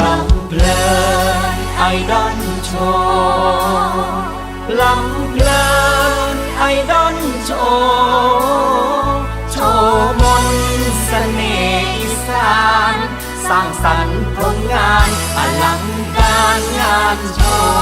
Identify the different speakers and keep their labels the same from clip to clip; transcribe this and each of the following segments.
Speaker 1: ลำเพลินไอดอนโชว์ลำเพลินไอดอนโชว์โชว์มนเสน่ห์อีสานสร้างสรรค์ผลงานอลังการงานโชว์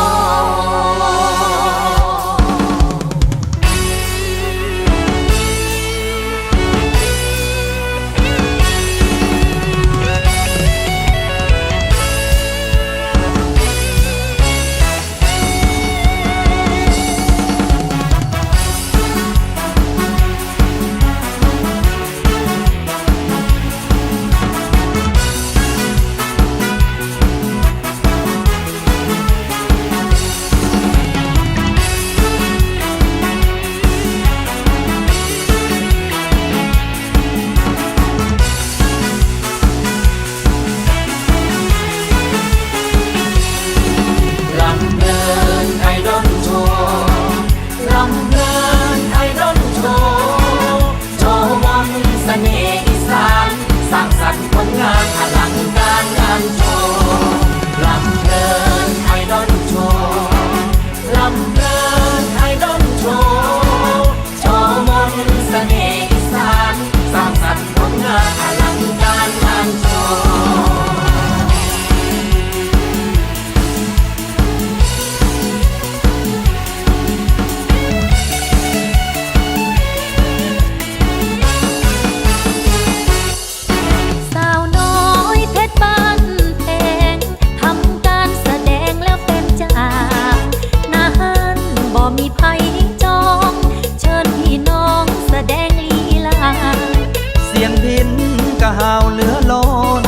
Speaker 1: กะ
Speaker 2: หาวเหลือล้น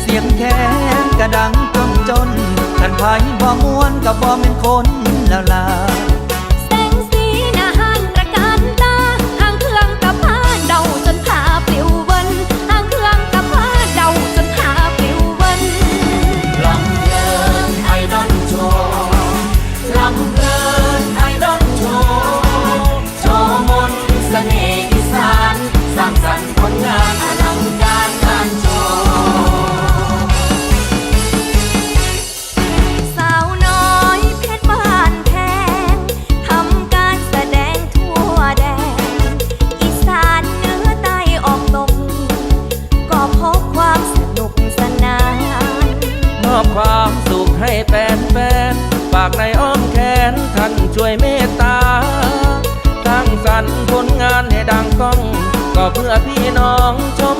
Speaker 2: เสียงแค้นกะดังจนจนขันไผบ่ม่วนกับบ่เป็นคนแล้วล่ะ
Speaker 3: แสงสีหน้าหันตระการตาห่างเครื่องกับผ้าเดาจนผ้าปลิววันห่างเครื่องกับผ้าเดาจนผ้าปลิววัน
Speaker 1: ลำเพลินไอดอลโชว์ลำเพลินไอดอลโชว์โชว์มนต์เสน่ห์อีสานส ร้างสรรค์ผลงานอลังการงานโชว์
Speaker 3: สาวน้อยเพชรบ้านแพงทำการแสดงทั่วแดน อีสานเหนือใต้ออกตก ก็พบความสนุกสนาน
Speaker 2: มอบความสุขให้แฟนแฟนๆฝากในอ้อมแขนท่านช่วยเมตตาสร้างสรรค์ผลงานให้ดังก้อง ก็เพื่อพี่น้องชม